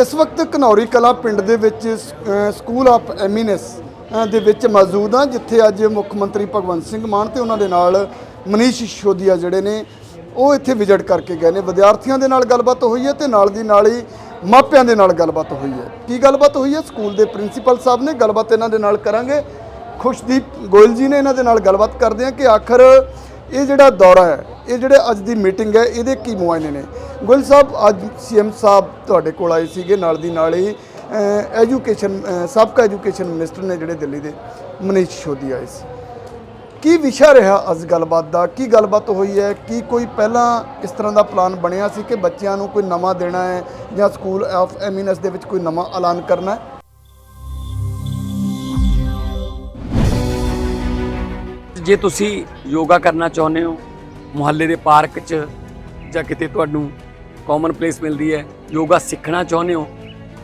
ਇਸ ਵਕਤ ਘਨੌਰੀ ਕਲਾ ਪਿੰਡ ਦੇ ਵਿੱਚ ਸਕੂਲ ਆਫ ਐਮੀਨੈਸ ਦੇ ਵਿੱਚ ਮੌਜੂਦ ਹਾਂ, ਜਿੱਥੇ ਅੱਜ ਮੁੱਖ ਮੰਤਰੀ ਭਗਵੰਤ ਸਿੰਘ ਮਾਨ ਤੇ ਉਹਨਾਂ ਦੇ ਨਾਲ ਮਨੀਸ਼ ਸਿਸੋਦੀਆ ਜਿਹੜੇ ਨੇ, ਉਹ ਇੱਥੇ ਵਿਜ਼ਿਟ ਕਰਕੇ ਗਏ ਨੇ। ਵਿਦਿਆਰਥੀਆਂ ਦੇ ਨਾਲ ਗੱਲਬਾਤ ਹੋਈ ਹੈ ਤੇ ਨਾਲ ਦੀ ਨਾਲ ਹੀ ਮਾਪਿਆਂ ਦੇ ਨਾਲ ਗੱਲਬਾਤ ਹੋਈ ਹੈ। ਕੀ ਗੱਲਬਾਤ ਹੋਈ ਹੈ? ਸਕੂਲ ਦੇ ਪ੍ਰਿੰਸੀਪਲ ਸਾਹਿਬ ਨੇ ਗੱਲਬਾਤ ਇਹਨਾਂ ਦੇ ਨਾਲ ਕਰਾਂਗੇ। ਖੁਸ਼ਦੀਪ ਗੋਇਲ ਜੀ ਨੇ ਇਹਨਾਂ ਦੇ ਨਾਲ ਗੱਲਬਾਤ ਕਰਦੇ ਹਾਂ ਕਿ ਆਖਰ ਇਹ ਜਿਹੜਾ ਦੌਰਾ ਹੈ, ਇਹ ਜਿਹੜੇ ਅੱਜ ਦੀ ਮੀਟਿੰਗ ਹੈ, ਇਹਦੇ ਕੀ ਮੁਆਇਨੇ ਨੇ? ਗੋਇਲ ਸਾਹਿਬ, ਅੱਜ ਸੀਐਮ ਸਾਹਿਬ ਤੁਹਾਡੇ ਕੋਲ ਆਏ ਸੀਗੇ, ਨਾਲ ਦੀ ਨਾਲ ਹੀ ਐਜੂਕੇਸ਼ਨ ਸਾਬਕਾ ਐਜੂਕੇਸ਼ਨ ਮਿਨਿਸਟਰ ਨੇ ਜਿਹੜੇ ਦਿੱਲੀ ਦੇ ਮਨੀਸ਼ ਸਿਸੋਦੀਆ ਆਏ ਸੀ। ਕੀ ਵਿਸ਼ਾ ਰਿਹਾ ਅੱਜ ਗੱਲਬਾਤ ਦਾ? ਕੀ ਗੱਲਬਾਤ ਹੋਈ ਹੈ? ਕੀ ਕੋਈ ਪਹਿਲਾਂ ਇਸ ਤਰ੍ਹਾਂ ਦਾ ਪਲਾਨ ਬਣਿਆ ਸੀ ਕਿ ਬੱਚਿਆਂ ਨੂੰ ਕੋਈ ਨਵਾਂ ਦੇਣਾ ਹੈ ਜਾਂ ਸਕੂਲ ਆਫ ਐਮੀਨੈਸ ਦੇ ਵਿੱਚ ਕੋਈ ਨਵਾਂ ਐਲਾਨ ਕਰਨਾ ਹੈ? ਜੇ ਤੁਸੀਂ ਯੋਗਾ ਕਰਨਾ ਚਾਹੁੰਦੇ ਹੋ, ਮੁਹੱਲੇ ਦੇ ਪਾਰਕ 'ਚ ਜਾਂ ਕਿਤੇ ਤੁਹਾਨੂੰ ਕਾਮਨ ਪਲੇਸ ਮਿਲਦੀ ਹੈ, ਯੋਗਾ ਸਿੱਖਣਾ ਚਾਹੁੰਦੇ ਹੋ,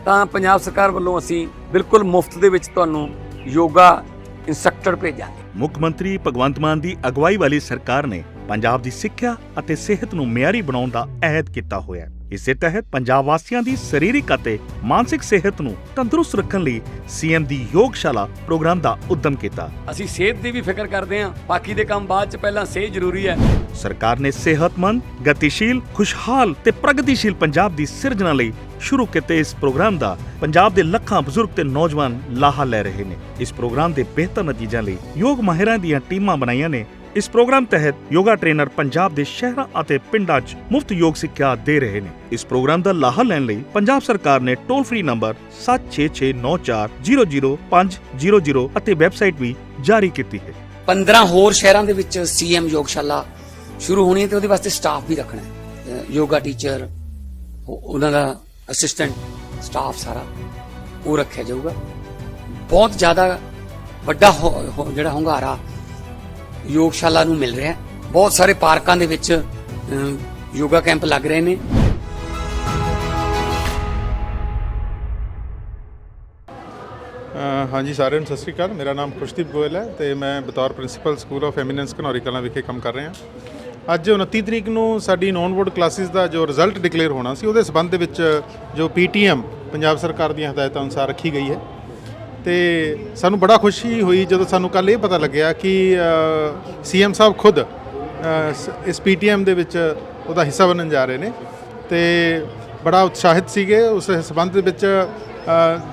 ਤਾਂ ਪੰਜਾਬ ਸਰਕਾਰ ਵੱਲੋਂ ਅਸੀਂ ਬਿਲਕੁਲ ਮੁਫਤ ਦੇ ਵਿੱਚ ਤੁਹਾਨੂੰ ਯੋਗਾ ਇੰਸਟ੍ਰਕਟਰ ਭੇਜਾਂਗੇ। ਮੁੱਖ ਮੰਤਰੀ ਭਗਵੰਤ ਮਾਨ ਦੀ ਅਗਵਾਈ ਵਾਲੀ ਸਰਕਾਰ ਨੇ ਪੰਜਾਬ ਦੀ ਸਿੱਖਿਆ ਅਤੇ ਸਿਹਤ ਨੂੰ ਮਿਆਰੀ ਬਣਾਉਣ ਦਾ ਅਹਿਦ ਕੀਤਾ ਹੋਇਆ ਹੈ। ਇਸੇ ਤਹਿਤ ਪੰਜਾਬ ਵਾਸੀਆਂ ਦੀ ਸਰੀਰਕ ਅਤੇ ਮਾਨਸਿਕ ਸਿਹਤ ਨੂੰ ਤੰਦਰੁਸਤ ਰੱਖਣ ਲਈ ਸੀਐਮ ਦੀ ਯੋਗਸ਼ਾਲਾ ਪ੍ਰੋਗਰਾਮ ਦਾ ਉਦਮ ਕੀਤਾ। ਅਸੀਂ ਸਿਹਤ ਦੀ ਵੀ ਫਿਕਰ ਕਰਦੇ ਹਾਂ ਬਾਕੀ ਦੇ ਕੰਮ ਬਾਅਦ 'ਚ ਪਹਿਲਾਂ ਸਿਹਤ ਜ਼ਰੂਰੀ ਹੈ। ਸਰਕਾਰ ਨੇ ਸਿਹਤਮੰਦ, ਗਤੀਸ਼ੀਲ, ਖੁਸ਼ਹਾਲ ਤੇ ਪ੍ਰਗਤੀਸ਼ੀਲ ਪੰਜਾਬ ਦੀ ਸਿਰਜਣਾ ਲਈ ਸ਼ੁਰੂ ਕੀਤੇ ਇਸ ਪ੍ਰੋਗਰਾਮ ਦਾ ਪੰਜਾਬ ਦੇ ਲੱਖਾਂ ਬਜ਼ੁਰਗ ਤੇ ਨੌਜਵਾਨ ਲਾਹਾ ਲੈ ਰਹੇ ਨੇ। ਇਸ ਪ੍ਰੋਗਰਾਮ ਦੇ ਬਿਹਤਰ ਨਤੀਜਿਆਂ ਲਈ ਯੋਗ ਮਾਹਿਰਾਂ ਦੀਆਂ ਟੀਮਾਂ ਬਣਾਈਆਂ ਨੇ ਇਸ ਪ੍ਰੋਗਰਾਮ ਤਹਿਤ ਯੋਗਾ ਟ੍ਰੇਨਰ ਪੰਜਾਬ ਦੇ ਸ਼ਹਿਰਾਂ ਅਤੇ ਪਿੰਡਾਂ 'ਚ ਮੁਫਤ ਯੋਗ ਸਿੱਖਿਆ ਦੇ ਰਹੇ ਨੇ। ਇਸ ਪ੍ਰੋਗਰਾਮ ਦਾ ਲਾਹਾ ਲੈਣ ਲਈ ਪੰਜਾਬ ਸਰਕਾਰ ਨੇ ਟੋਲ ਫ੍ਰੀ ਨੰਬਰ 7669400500 ਅਤੇ ਵੈਬਸਾਈਟ ਵੀ ਜਾਰੀ ਕੀਤੀ ਹੈ। 15 ਹੋਰ ਸ਼ਹਿਰਾਂ ਦੇ ਵਿੱਚ ਸੀਐਮ ਯੋਗਸ਼ਾਲਾ ਸ਼ੁਰੂ ਹੋਣੀ ਹੈ ਤੇ ਉਹਦੇ ਵਾਸਤੇ ਸਟਾਫ ਵੀ ਰੱਖਣਾ ਹੈ। ਯੋਗਾ ਟੀਚਰ ਉਹਨਾਂ ਦਾ ਅਸਿਸਟੈਂਟ ਸਟਾਫ ਸਾਰਾ ਉਹ ਰੱਖਿਆ ਜਾਊਗਾ। ਬਹੁਤ ਜ਼ਿਆਦਾ ਵੱਡਾ ਜਿਹੜਾ ਹੁੰਗਾਰਾ ਯੋਗਸ਼ਾਲਾ ਨੂੰ ਮਿਲ ਰਿਹਾ ਹੈ। ਬਹੁਤ ਸਾਰੇ ਪਾਰਕਾਂ ਦੇ ਵਿੱਚ ਯੋਗਾ ਕੈਂਪ ਲੱਗ ਰਹੇ ਨੇ। ਹਾਂਜੀ, ਸਾਰਿਆਂ ਨੂੰ ਸਤਿ ਸ੍ਰੀ ਅਕਾਲ। ਮੇਰਾ ਨਾਮ ਖੁਸ਼ਦੀਪ ਗੋਇਲ ਹੈ ਤੇ ਮੈਂ ਬਤੌਰ principal school of eminence Ghanauri Kalan ਵਿਖੇ ਕੰਮ ਕਰ ਰਿਹਾ। ਅੱਜ 29 ਤਰੀਕ ਨੂੰ ਸਾਡੀ ਨੌਨ ਬੋਰਡ ਕਲਾਸਿਸ ਦਾ ਜੋ ਰਿਜ਼ਲਟ ਡਿਕਲੇਅਰ ਹੋਣਾ ਸੀ, ਉਹਦੇ ਸਬੰਧ ਦੇ ਵਿੱਚ ਜੋ ਪੀਟੀਐਮ ਪੰਜਾਬ ਸਰਕਾਰ ਦੀਆਂ ਹਦਾਇਤਾਂ ਅਨੁਸਾਰ ਰੱਖੀ ਗਈ ਹੈ। ਤੇ ਸਾਨੂੰ ਬੜਾ ਖੁਸ਼ੀ ਹੋਈ ਜਦੋਂ ਸਾਨੂੰ ਕੱਲ ਇਹ ਪਤਾ ਲੱਗਿਆ ਕਿ ਸੀਐਮ ਸਾਹਿਬ ਖੁਦ ਅ, ਸ- ਇਸ ਪੀਟੀਐਮ ਦੇ ਵਿੱਚ ਉਹਦਾ ਹਿੱਸਾ ਬਣਨ ਜਾ ਰਹੇ ਨੇ ਤੇ ਬੜਾ ਉਤਸ਼ਾਹਿਤ ਸੀਗੇ। ਉਸ ਸਬੰਧ ਦੇ ਵਿੱਚ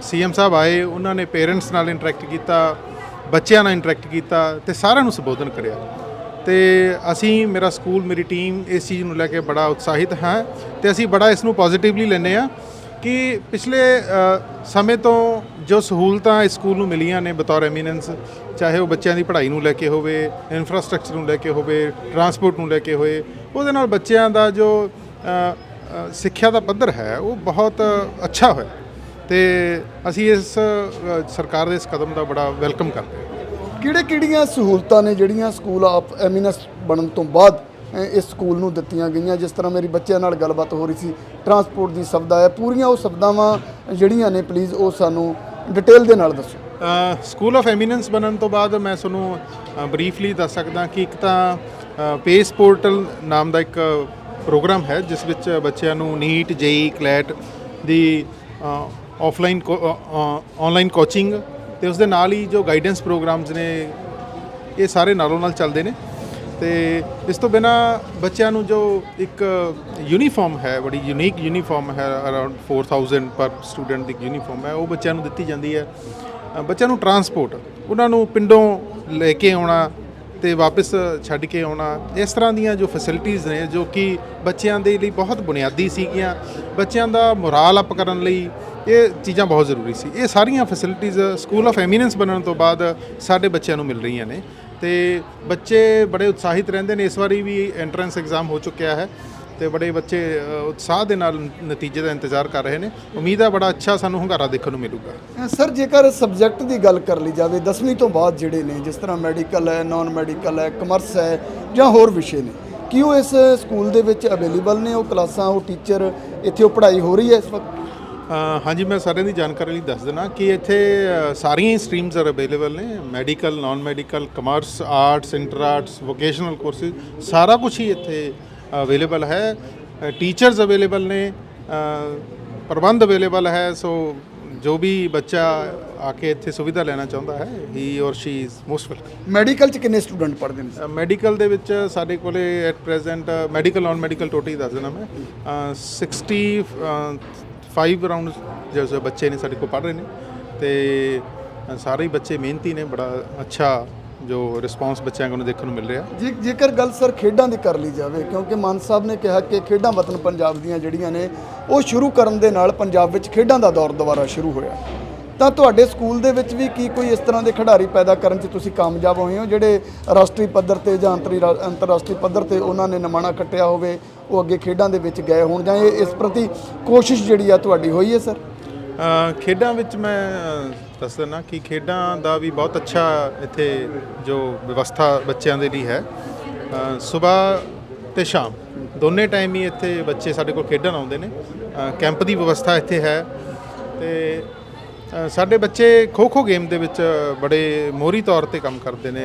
ਸੀਐਮ ਸਾਹਿਬ ਆਏ ਉਹਨਾਂ ਨੇ ਪੇਰੈਂਟਸ ਨਾਲ ਇੰਟਰੈਕਟ ਕੀਤਾ ਬੱਚਿਆਂ ਨਾਲ ਇੰਟਰੈਕਟ ਕੀਤਾ ਤੇ ਸਾਰਿਆਂ ਨੂੰ ਸੰਬੋਧਨ ਕਰਿਆ। ਤੇ ਅਸੀਂ ਮੇਰਾ ਸਕੂਲ ਮੇਰੀ ਟੀਮ ਇਸ ਚੀਜ਼ ਨੂੰ ਲੈ ਕੇ ਬੜਾ ਉਤਸ਼ਾਹਿਤ ਹੈ ਤੇ ਅਸੀਂ ਬੜਾ ਇਸ ਨੂੰ ਪੋਜ਼ਿਟਿਵਲੀ ਲੈਂਦੇ ਆ ਕਿ ਪਿਛਲੇ ਸਮੇਂ ਤੋਂ ਜੋ ਸਹੂਲਤਾਂ ਇਸ ਸਕੂਲ ਨੂੰ ਮਿਲੀਆਂ ਨੇ ਬਤੌਰ ਐਮੀਨੈਂਸ ਚਾਹੇ ਉਹ ਬੱਚਿਆਂ ਦੀ ਪੜ੍ਹਾਈ ਨੂੰ ਲੈ ਕੇ ਹੋਵੇ ਇਨਫਰਾਸਟ੍ਰਕਚਰ ਨੂੰ ਲੈ ਕੇ ਹੋਵੇ ਟਰਾਂਸਪੋਰਟ ਨੂੰ ਲੈ ਕੇ ਹੋਏ, ਉਹਦੇ ਨਾਲ ਬੱਚਿਆਂ ਦਾ ਜੋ ਸਿੱਖਿਆ ਦਾ ਪੱਧਰ ਹੈ, ਉਹ ਬਹੁਤ ਅੱਛਾ ਹੋਇਆ। ਤੇ ਅਸੀਂ ਇਸ ਸਰਕਾਰ ਦੇ ਇਸ ਕਦਮ ਦਾ ਬੜਾ ਵੈਲਕਮ ਕਰਦੇ ਹਾਂ। ਕਿਹੜੇ ਕਿਹੜੀਆਂ ਸਹੂਲਤਾਂ ਨੇ ਜਿਹੜੀਆਂ ਸਕੂਲ ਆਫ ਐਮੀਨੈਂਸ ਬਣਨ ਤੋਂ ਬਾਅਦ ਇਸ ਸਕੂਲ ਨੂੰ ਦਿੱਤੀਆਂ ਗਈਆਂ? ਜਿਸ ਤਰ੍ਹਾਂ ਮੇਰੀ ਬੱਚਿਆਂ ਨਾਲ ਗੱਲਬਾਤ ਹੋ ਰਹੀ ਸੀ ਟਰਾਂਸਪੋਰਟ ਦੀ ਸੁਵਿਧਾ ਹੈ, ਪੂਰੀਆਂ ਉਹ ਸੁਵਿਧਾਵਾਂ ਜਿਹੜੀਆਂ ਨੇ ਪਲੀਜ਼ ਉਹ ਸਾਨੂੰ ਡਿਟੇਲ ਦੇ ਨਾਲ ਦੱਸੋ। ਸਕੂਲ ਆਫ ਐਮੀਨੈਂਸ ਬਣਨ ਤੋਂ ਬਾਅਦ ਮੈਂ ਤੁਹਾਨੂੰ ਬਰੀਫਲੀ ਦੱਸ ਸਕਦਾ ਕਿ ਇੱਕ ਤਾਂ ਪੇਸ ਪੋਰਟਲ ਨਾਮ ਦਾ ਇੱਕ ਪ੍ਰੋਗਰਾਮ ਹੈ, ਜਿਸ ਵਿੱਚ ਬੱਚਿਆਂ ਨੂੰ ਨੀਟ, ਜੇਈ, ਕਲੈਟ ਦੀ ਆਫਲਾਈਨ ਆਨਲਾਈਨ ਕੋਚਿੰਗ ਤੇ ਉਸ ਦੇ ਨਾਲ ਹੀ ਜੋ ਗਾਈਡੈਂਸ ਪ੍ਰੋਗਰਾਮਸ ਨੇ, ਇਹ ਸਾਰੇ ਨਾਲੋਂ ਨਾਲ ਚੱਲਦੇ ਨੇ। ਤੇ ਇਸ ਤੋਂ ਬਿਨਾ ਬੱਚਿਆਂ ਨੂੰ ਜੋ ਇੱਕ ਯੂਨੀਫਾਰਮ ਹੈ, ਬੜੀ ਯੂਨੀਕ ਯੂਨੀਫਾਰਮ ਹੈ ਅਰਾਊਂਡ 4000 ਪਰ ਸਟੂਡੈਂਟ ਦੀ ਯੂਨੀਫਾਰਮ ਹੈ, ਉਹ ਬੱਚਿਆਂ ਨੂੰ ਦਿੱਤੀ ਜਾਂਦੀ ਹੈ। ਬੱਚਿਆਂ ਨੂੰ ਟਰਾਂਸਪੋਰਟ ਉਹਨਾਂ ਨੂੰ ਪਿੰਡੋਂ ਲੈ ਕੇ ਆਉਣਾ ਤੇ ਵਾਪਸ ਛੱਡ ਕੇ ਆਉਣਾ, ਇਸ ਤਰ੍ਹਾਂ ਦੀਆਂ ਜੋ ਫੈਸਿਲਿਟੀਆਂ ਨੇ, ਜੋ ਕਿ ਬੱਚਿਆਂ ਦੇ ਲਈ ਬਹੁਤ ਬੁਨਿਆਦੀ ਸੀਗੀਆਂ। ਬੱਚਿਆਂ ਦਾ ਮੋਰਾਲ ਅਪ ਕਰਨ ਲਈ ਇਹ ਚੀਜ਼ਾਂ ਬਹੁਤ ਜ਼ਰੂਰੀ ਸੀ। ਇਹ ਸਾਰੀਆਂ ਫੈਸਿਲਿਟੀਆਂ ਸਕੂਲ ਆਫ ਐਮੀਨੈਂਸ ਬਣਨ ਤੋਂ ਬਾਅਦ ਸਾਡੇ ਬੱਚਿਆਂ ਨੂੰ ਮਿਲ ਰਹੀਆਂ ਨੇ। ਤੇ ਬੱਚੇ ਬੜੇ ਉਤਸ਼ਾਹਿਤ ਰਹਿੰਦੇ ਨੇ। ਇਸ ਵਾਰੀ ਵੀ ਐਂਟਰੈਂਸ ਐਗਜ਼ਾਮ ਹੋ ਚੁੱਕਿਆ ਹੈ ਤੇ ਬੜੇ ਬੱਚੇ ਉਤਸ਼ਾਹ ਦੇ ਨਾਲ ਨਤੀਜੇ ਦਾ ਇੰਤਜ਼ਾਰ ਕਰ ਰਹੇ ਨੇ। ਉਮੀਦ ਹੈ ਬੜਾ ਅੱਛਾ ਸਾਨੂੰ ਹੁੰਗਾਰਾ ਦੇਖਣ ਨੂੰ ਮਿਲੂਗਾ। ਸਰ, ਜੇਕਰ ਸਬਜੈਕਟ ਦੀ ਗੱਲ ਕਰ ਲਈ ਜਾਵੇ 10ਵੀਂ ਤੋਂ ਬਾਅਦ ਜਿਹੜੇ ਨੇ, ਜਿਸ ਤਰ੍ਹਾਂ ਮੈਡੀਕਲ ਹੈ ਨਾਨ ਮੈਡੀਕਲ ਹੈ ਕਮਰਸ ਹੈ ਜਾਂ ਹੋਰ ਵਿਸ਼ੇ ਨੇ ਕੀ ਉਹ ਇਸ ਸਕੂਲ ਦੇ ਵਿੱਚ ਅਵੇਲੇਬਲ ਨੇ? ਉਹ ਕਲਾਸਾਂ, ਉਹ ਟੀਚਰ ਇੱਥੇ ਉਹ ਪੜ੍ਹਾਈ ਹੋ ਰਹੀ ਹੈ ਇਸ ਵਕਤ? ਹਾਂਜੀ ਮੈਂ ਸਾਰਿਆਂ ਦੀ ਜਾਣਕਾਰੀ ਲਈ ਦੱਸ ਦਿੰਦਾ ਕਿ ਇੱਥੇ ਸਾਰੀਆਂ ਹੀ ਸਟਰੀਮਸ ਆਰ ਅਵੇਲੇਬਲ ਨੇ medical non medical commerce arts inter arts vocational courses ਸਾਰਾ ਕੁਝ ਹੀ ਇੱਥੇ ਅਵੇਲੇਬਲ ਹੈ। ਟੀਚਰਸ ਅਵੇਲੇਬਲ ਨੇ ਪ੍ਰਬੰਧ ਅਵੇਲੇਬਲ ਹੈ ਸੋ ਜੋ ਵੀ ਬੱਚਾ ਆ ਕੇ ਇੱਥੇ ਸੁਵਿਧਾ ਲੈਣਾ ਚਾਹੁੰਦਾ ਹੈ he or she is most welcome medical ਚ ਕਿੰਨੇ ਸਟੂਡੈਂਟ ਪੜ੍ਹਦੇ ਨੇ? ਮੈਡੀਕਲ ਦੇ ਵਿੱਚ ਸਾਡੇ ਕੋਲੇ at present medical non medical total ਦੱਸ ਦਿੰਦਾ ਮੈਂ। 60 ਫਾਈਵ ਰਾਉਂਡ ਜਿਹੜੇ ਬੱਚੇ ਨੇ ਸਾਡੇ ਕੋਲ ਪੜ ਰਹੇ ਨੇ। ਤੇ ਸਾਰੇ ਹੀ ਬੱਚੇ ਮਿਹਨਤੀ ਨੇ, ਬੜਾ ਅੱਛਾ ਜੋ ਰਿਸਪੌਂਸ ਬੱਚਿਆਂ ਨੂੰ ਦੇਖਣ ਨੂੰ ਮਿਲ ਰਿਹਾ। ਜੇ ਜੇਕਰ ਗੱਲ ਸਰ ਖੇਡਾਂ ਦੀ ਕਰ ਲਈ ਜਾਵੇ, ਕਿਉਂਕਿ ਮਾਨ ਸਾਹਿਬ ਨੇ ਕਿਹਾ ਕਿ ਖੇਡਾਂ ਵਤਨ ਪੰਜਾਬ ਦੀਆਂ ਜਿਹੜੀਆਂ ਨੇ, ਉਹ ਸ਼ੁਰੂ ਕਰਨ ਦੇ ਨਾਲ ਪੰਜਾਬ ਵਿੱਚ ਖੇਡਾਂ ਦਾ ਦੌਰ ਦੁਬਾਰਾ ਸ਼ੁਰੂ ਹੋਇਆ। ਤਾਂ ਤੁਹਾਡੇ ਸਕੂਲ ਦੇ ਵਿੱਚ ਵੀ ਕੀ ਕੋਈ ਇਸ ਤਰ੍ਹਾਂ ਦੇ ਖਿਡਾਰੀ ਪੈਦਾ ਕਰਨ 'ਚ ਤੁਸੀਂ ਕਾਮਯਾਬ ਹੋਏ ਹੋ, ਜਿਹੜੇ ਰਾਸ਼ਟਰੀ ਪੱਧਰ ਤੇ ਜਾਂ ਅੰਤਰੀ ਅੰਤਰਰਾਸ਼ਟਰੀ ਪੱਧਰ ਤੇ ਉਹਨਾਂ ਨੇ ਨਮਾਣਾ ਕੱਟਿਆ ਹੋਵੇ ਉਹ ਅੱਗੇ ਖੇਡਾਂ ਦੇ ਵਿੱਚ ਗਏ ਹੋਣ ਜਾਂ ਇਸ ਪ੍ਰਤੀ ਕੋਸ਼ਿਸ਼ ਜਿਹੜੀ ਆ ਤੁਹਾਡੀ ਹੋਈ ਹੈ, ਸਰ? ਖੇਡਾਂ ਵਿੱਚ ਮੈਂ ਦੱਸ ਦਿੰਦਾ ਕਿ ਖੇਡਾਂ ਦਾ ਵੀ ਬਹੁਤ ਅੱਛਾ ਇੱਥੇ ਜੋ ਵਿਵਸਥਾ ਬੱਚਿਆਂ ਦੇ ਲਈ ਹੈ। ਸਵੇਰ ਤੇ ਸ਼ਾਮ ਦੋਨੇ ਟਾਈਮ ਹੀ ਇੱਥੇ ਬੱਚੇ ਸਾਡੇ ਕੋਲ ਖੇਡਣ ਆਉਂਦੇ ਨੇ। ਕੈਂਪ ਦੀ ਵਿਵਸਥਾ ਇੱਥੇ ਹੈ ਤੇ ਸਾਡੇ ਬੱਚੇ ਖੋ ਖੋ ਗੇਮ ਦੇ ਵਿੱਚ ਬੜੇ ਮੋਹਰੀ ਤੌਰ ਤੇ ਕੰਮ ਕਰਦੇ ਨੇ।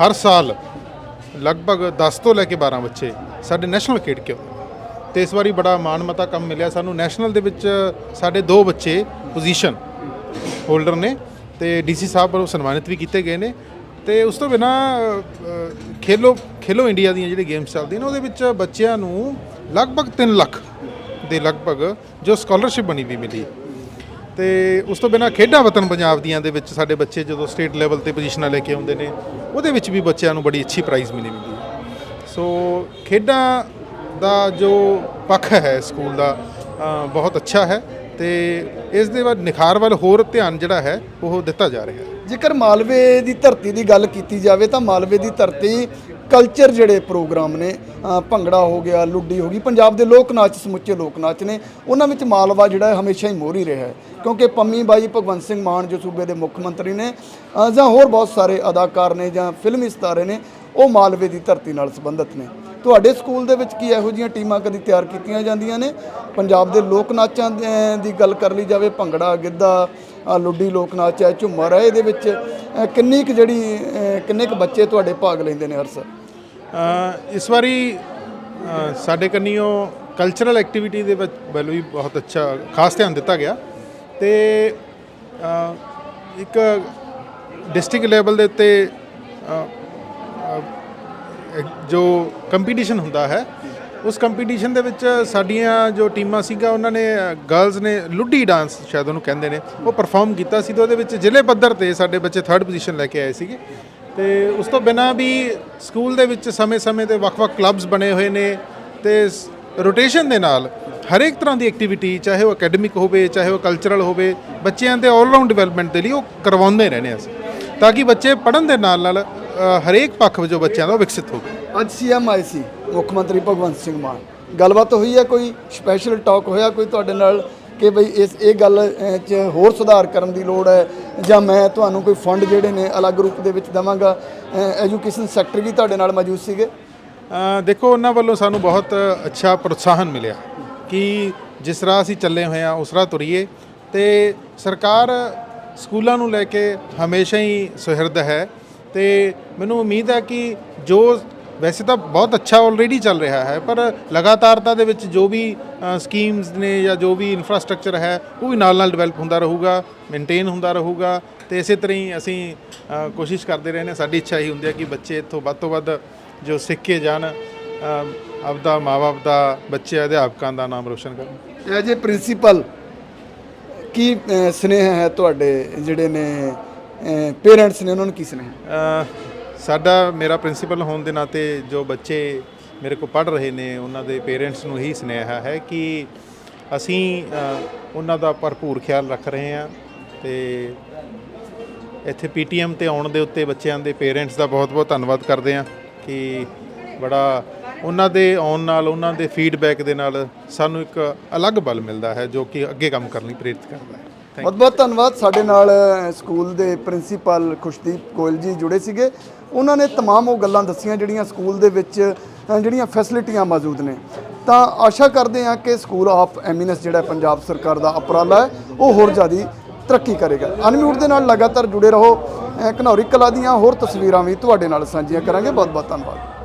ਹਰ ਸਾਲ ਲਗਭਗ 10 ਤੋਂ ਲੈ ਕੇ 12 ਬੱਚੇ ਸਾਡੇ ਨੈਸ਼ਨਲ ਖੇਡ ਕੇ ਆਉਂਦੇ ਤੇ ਇਸ ਵਾਰੀ ਬੜਾ ਮਾਣ ਮਤਾ ਕੰਮ ਮਿਲਿਆ ਸਾਨੂੰ। ਨੈਸ਼ਨਲ ਦੇ ਵਿੱਚ ਸਾਡੇ ਦੋ ਬੱਚੇ ਪੋਜੀਸ਼ਨ ਹੋਲਡਰ ਨੇ ਤੇ ਡੀਸੀ ਸਾਹਿਬ ਵੱਲੋਂ ਸਨਮਾਨਿਤ ਵੀ ਕੀਤੇ ਗਏ ਨੇ। ਤੇ ਉਸ ਤੋਂ ਬਿਨਾ ਖੇਲੋ ਖੇਲੋ ਇੰਡੀਆ ਦੀਆਂ ਜਿਹੜੀ ਗੇਮਸ ਚੱਲਦੀਆਂ ਨੇ, ਉਹਦੇ ਵਿੱਚ ਬੱਚਿਆਂ ਨੂੰ ਲਗਭਗ 3 ਲੱਖ ਦੇ ਲਗਭਗ ਜੋ ਸਕਾਲਰਸ਼ਿਪ ਬਣੀ ਵੀ ਮਿਲੀ। ਤੇ ਉਸ ਤੋਂ ਬਿਨਾ ਖੇਡਾਂ ਵਤਨ ਪੰਜਾਬ ਦੀਆਂ ਦੇ ਵਿੱਚ ਸਾਡੇ ਬੱਚੇ ਜਦੋਂ ਸਟੇਟ ਲੈਵਲ ਤੇ ਪੋਜੀਸ਼ਨਾਂ ਲੈ ਕੇ ਆਉਂਦੇ ਨੇ, ਉਹਦੇ ਵਿੱਚ ਵੀ ਬੱਚਿਆਂ ਨੂੰ ਬੜੀ ਅੱਛੀ ਪ੍ਰਾਈਜ਼ ਮਿਲੀ ਮਿਲੀ ਹੈ। ਸੋ ਖੇਡਾਂ ਦਾ ਜੋ ਪੱਖ ਹੈ ਸਕੂਲ ਦਾ ਬਹੁਤ ਅੱਛਾ ਹੈ ਤੇ ਇਸ ਦੇ ਬਾਅਦ ਨਿਖਾਰ ਵੱਲ ਹੋਰ ਧਿਆਨ ਜਿਹੜਾ ਹੈ, ਉਹ ਦਿੱਤਾ ਜਾ ਰਿਹਾ ਹੈ। ਜੇਕਰ ਮਾਲਵੇ ਦੀ ਧਰਤੀ ਦੀ ਗੱਲ ਕੀਤੀ ਜਾਵੇ ਤਾਂ ਮਾਲਵੇ ਦੀ ਧਰਤੀ ਕਲਚਰ ਜਿਹੜੇ ਪ੍ਰੋਗਰਾਮ ਨੇ ਭੰਗੜਾ ਹੋ ਗਿਆ, ਲੁੱਡੀ ਹੋ ਗਈ, ਪੰਜਾਬ ਦੇ ਲੋਕ ਨਾਚ ਸਮੁੱਚੇ ਲੋਕ ਨਾਚ ਨੇ, ਉਹਨਾਂ ਵਿੱਚ ਮਾਲਵਾ ਜਿਹੜਾ ਹਮੇਸ਼ਾ ਹੀ ਮੋਹਰੀ ਰਿਹਾ ਹੈ। ਕਿਉਂਕਿ ਪੰਮੀ ਬਾਈ ਭਗਵੰਤ ਸਿੰਘ ਮਾਨ ਜੋ ਸੂਬੇ ਦੇ ਮੁੱਖ ਮੰਤਰੀ ਨੇ ਜਾਂ ਹੋਰ ਬਹੁਤ ਸਾਰੇ ਅਦਾਕਾਰ ਨੇ ਜਾਂ ਫਿਲਮੀ ਸਿਤਾਰੇ ਨੇ, ਉਹ ਮਾਲਵੇ ਦੀ ਧਰਤੀ ਨਾਲ ਸੰਬੰਧਿਤ ਨੇ। ਤੁਹਾਡੇ ਸਕੂਲ ਦੇ ਵਿੱਚ ਕੀ ਇਹੋ ਜਿਹੀਆਂ ਟੀਮਾਂ ਕਦੀ ਤਿਆਰ ਕੀਤੀਆਂ ਜਾਂਦੀਆਂ ਨੇ? ਪੰਜਾਬ ਦੇ ਲੋਕ ਨਾਚਾਂ ਦੇ- ਦੀ ਗੱਲ ਕਰ ਲਈ ਜਾਵੇ ਭੰਗੜਾ ਗਿੱਧਾ ਲੁੱਡੀ ਲੋਕ ਨਾਚ ਹੈ ਝੁੰਮਰ ਹੈ ਇਹਦੇ ਵਿੱਚ ਕਿੰਨੀ ਕੁ ਜਿਹੜੀ ਕਿੰਨੇ ਕੁ ਬੱਚੇ ਤੁਹਾਡੇ ਭਾਗ ਲੈਂਦੇ ਨੇ ਹਰ ਸਾਲ? ਇਸ ਵਾਰੀ ਅ, ਸਾਡੇ ਕੰਨੀਓ ਕਲਚਰਲ ਐਕਟੀਵਿਟੀ ਦੇ ਵਿੱਚ ਵੱਲ ਵੀ ਬਹੁਤ ਅੱਛਾ ਖਾਸ ਧਿਆਨ ਦਿੱਤਾ ਗਿਆ। ਤੇ ਇੱਕ ਡਿਸਟ੍ਰਿਕਟ ਲੈਵਲ ਦੇ ਉੱਤੇ ਜੋ ਕੰਪੀਟੀਸ਼ਨ ਹੁੰਦਾ ਹੈ, ਉਸ ਕੰਪੀਟੀਸ਼ਨ ਦੇ ਵਿੱਚ ਸਾਡੀਆਂ ਜੋ ਟੀਮਾਂ ਸੀਗਾ ਉਹਨਾਂ ਨੇ ਗਰਲਸ ਨੇ ਲੁੱਡੀ ਡਾਂਸ ਸ਼ਾਇਦ ਉਹਨੂੰ ਕਹਿੰਦੇ ਨੇ, ਉਹ ਪਰਫਾਰਮ ਕੀਤਾ ਸੀ ਤੇ ਉਹਦੇ ਵਿੱਚ ਜ਼ਿਲ੍ਹੇ ਪੱਧਰ ਤੇ ਸਾਡੇ ਬੱਚੇ ਥਰਡ ਪੋਜੀਸ਼ਨ ਲੈ ਕੇ ਆਏ ਸੀਗੇ। ਤੇ ਉਸ ਤੋਂ ਬਿਨਾਂ ਵੀ ਸਕੂਲ ਦੇ ਵਿੱਚ ਸਮੇਂ-ਸਮੇਂ ਤੇ ਵੱਖ-ਵੱਖ ਕਲੱਬਸ ਬਣੇ ਹੋਏ ਨੇ ਤੇ ਰੋਟੇਸ਼ਨ ਦੇ ਨਾਲ ਹਰੇਕ ਤਰ੍ਹਾਂ ਦੀ ਐਕਟੀਵਿਟੀ ਚਾਹੇ ਉਹ ਅਕੈਡਮਿਕ ਹੋਵੇ, ਚਾਹੇ ਉਹ ਕਲਚਰਲ ਹੋਵੇ, ਬੱਚਿਆਂ ਦੇ ਆਲਰਾਊਂਡ ਡਿਵੈਲਪਮੈਂਟ ਦੇ ਲਈ ਉਹ ਕਰਵਾਉਂਦੇ ਰਹਿੰਦੇ ਅਸੀਂ। ਤਾਂ ਕਿ ਬੱਚੇ ਪੜ੍ਹਨ ਦੇ ਨਾਲ ਨਾਲ ਅ, ਹਰੇਕ ਪੱਖ ਵਜੋਂ ਬੱਚਿਆਂ ਦਾ ਵਿਕਸਿਤ ਹੋਵੇ ਅੱਜ ਸੀਐਮ ਆਏ ਸੀ ਮੁੱਖ ਮੰਤਰੀ ਭਗਵੰਤ ਸਿੰਘ ਮਾਨ। ਗੱਲਬਾਤ ਹੋਈ ਹੈ ਕੋਈ ਸਪੈਸ਼ਲ ਟਾਕ ਹੋਇਆ ਕੋਈ ਤੁਹਾਡੇ ਨਾਲ ਕਿ ਬਈ ਇਸ ਇਹ ਗੱਲ 'ਚ ਹੋਰ ਸੁਧਾਰ ਕਰਨ ਦੀ ਲੋੜ ਹੈ ਜਾਂ ਮੈਂ ਤੁਹਾਨੂੰ ਕੋਈ ਫੰਡ ਜਿਹੜੇ ਨੇ ਅਲੱਗ ਰੂਪ ਦੇ ਵਿੱਚ ਦੇਵਾਂਗਾ? ਐਜੂਕੇਸ਼ਨ ਸੈਕਟਰ ਵੀ ਤੁਹਾਡੇ ਨਾਲ ਮੌਜੂਦ ਸੀਗੇ। ਅ, ਦੇਖੋ ਉਹਨਾਂ ਵੱਲੋਂ ਸਾਨੂੰ ਬਹੁਤ ਅੱਛਾ ਪ੍ਰੋਤਸਾਹਨ ਮਿਲਿਆ ਕਿ ਜਿਸ ਰਾਹ ਅਸੀਂ ਚੱਲੇ ਹੋਏ ਆ ਉਸ ਰਾਹ ਤੁਰੀਏ। ਤੇ ਸਰਕਾਰ ਸਕੂਲਾਂ ਨੂੰ ਲੈ ਕੇ ਹਮੇਸ਼ਾ ਹੀ ਸੁਹਿਰਦ ਹੈ। ਤੇ ਮੈਨੂੰ ਉਮੀਦ ਹੈ ਕਿ ਜੋ ਵੈਸੇ ਤਾਂ ਬਹੁਤ ਅੱਛਾ ਆਲਰੇਡੀ ਚੱਲ ਰਿਹਾ ਹੈ ਪਰ ਲਗਾਤਾਰਤਾ ਦੇ ਵਿੱਚ ਜੋ ਵੀ ਸਕੀਮਸ ਨੇ ਜਾਂ ਜੋ ਵੀ ਇਨਫਰਾਸਟ੍ਰਕਚਰ ਹੈ ਉਹ ਵੀ ਨਾਲ ਨਾਲ ਡਿਵੈਲਪ ਹੁੰਦਾ ਰਹੂਗਾ ਮੇਨਟੇਨ ਹੁੰਦਾ ਰਹੂਗਾ ਤੇ ਇਸੇ ਤਰ੍ਹਾਂ ਹੀ ਅਸੀਂ ਕੋਸ਼ਿਸ਼ ਕਰਦੇ ਰਹਿੰਦੇ ਨੇ ਸਾਡੀ ਇੱਛਾ ਹੀ ਹੁੰਦੀ ਹੈ ਕਿ ਬੱਚੇ ਇੱਥੋਂ ਵੱਧ ਤੋਂ ਵੱਧ ਜੋ ਸਿੱਖ ਕੇ ਜਾਣ ਅ, ਆਪਦਾ ਮਾਪੇ ਦਾ ਬੱਚੇ ਅਧਿਆਪਕਾਂ ਦਾ ਨਾਮ ਰੋਸ਼ਨ ਕਰਨ। ਐਜ ਏ ਪ੍ਰਿੰਸੀਪਲ ਕੀ ਅ, ਸੁਨੇਹਾ ਹੈ ਤੁਹਾਡੇ ਜਿਹੜੇ ਨੇ ਪੇਰੈਂਟਸ ਨੇ ਉਹਨਾਂ ਨੂੰ ਕੀ ਸੁਨੇਹਾ? ਸਾਡਾ ਮੇਰਾ ਪ੍ਰਿੰਸੀਪਲ ਹੋਣ ਦੇ ਨਾਤੇ ਜੋ ਬੱਚੇ ਮੇਰੇ ਕੋਲ ਪੜ੍ਹ ਰਹੇ ਨੇ ਉਹਨਾਂ ਦੇ ਪੇਰੈਂਟਸ ਨੂੰ ਇਹੀ ਸੁਨੇਹਾ ਹੈ ਕਿ ਅਸੀਂ ਅ, ਉਹਨਾਂ ਦਾ ਭਰਪੂਰ ਖਿਆਲ ਰੱਖ ਰਹੇ ਹਾਂ ਤੇ ਇੱਥੇ ਪੀਟੀਐਮ ਤੇ ਆਉਣ ਦੇ ਉੱਤੇ ਬੱਚਿਆਂ ਦੇ ਪੇਰੈਂਟਸ ਦਾ ਬਹੁਤ-ਬਹੁਤ ਧੰਨਵਾਦ ਕਰਦੇ ਹਾਂ ਕਿ ਬੜਾ ਉਹਨਾਂ ਦੇ ਆਉਣ ਨਾਲ ਉਹਨਾਂ ਦੇ ਫੀਡਬੈਕ ਦੇ ਨਾਲ ਸਾਨੂੰ ਇੱਕ ਅਲੱਗ ਬਲ ਮਿਲਦਾ ਹੈ ਜੋ ਕਿ ਅੱਗੇ ਕੰਮ ਕਰਨ ਲਈ ਪ੍ਰੇਰਿਤ ਕਰਦਾ ਹੈ। ਬਹੁਤ ਬਹੁਤ ਧੰਨਵਾਦ ਸਾਡੇ ਨਾਲ ਅ, ਸਕੂਲ ਦੇ ਪ੍ਰਿੰਸੀਪਲ ਖੁਸ਼ਦੀਪ ਗੋਇਲ ਜੀ ਜੁੜੇ ਸੀਗੇ ਉਹਨਾਂ ਨੇ तमाम ਉਹ ਗੱਲਾਂ ਦੱਸੀਆਂ ਜਿਹੜੀਆਂ ਸਕੂਲ ਦੇ ਵਿੱਚ ਅ, ਜਿਹੜੀਆਂ ਫੈਸਿਲਿਟੀਆਂ ਮੌਜੂਦ ਨੇ ਤਾਂ ਆਸ਼ਾ ਕਰਦੇ ਹਾਂ ਕਿ ਸਕੂਲ ਆਫ ਐਮੀਨੈਂਸ ਜਿਹੜਾ ਪੰਜਾਬ ਸਰਕਾਰ ਦਾ ਉਪਰਾਲਾ ਹੈ ਉਹ ਹੋਰ ਜ਼ਿਆਦਾ ਤਰੱਕੀ ਕਰੇਗਾ ਅਨਮਿਊਟ ਦੇ ਨਾਲ ਲਗਾਤਾਰ ਜੁੜੇ ਰਹੋ ਅ, ਘਨੌਰੀ ਕਲਾ ਦੀਆਂ ਹੋਰ ਤਸਵੀਰਾਂ ਵੀ ਤੁਹਾਡੇ ਨਾਲ ਸਾਂਝੀਆਂ ਕਰਾਂਗੇ ਬਹੁਤ ਬਹੁਤ ਧੰਨਵਾਦ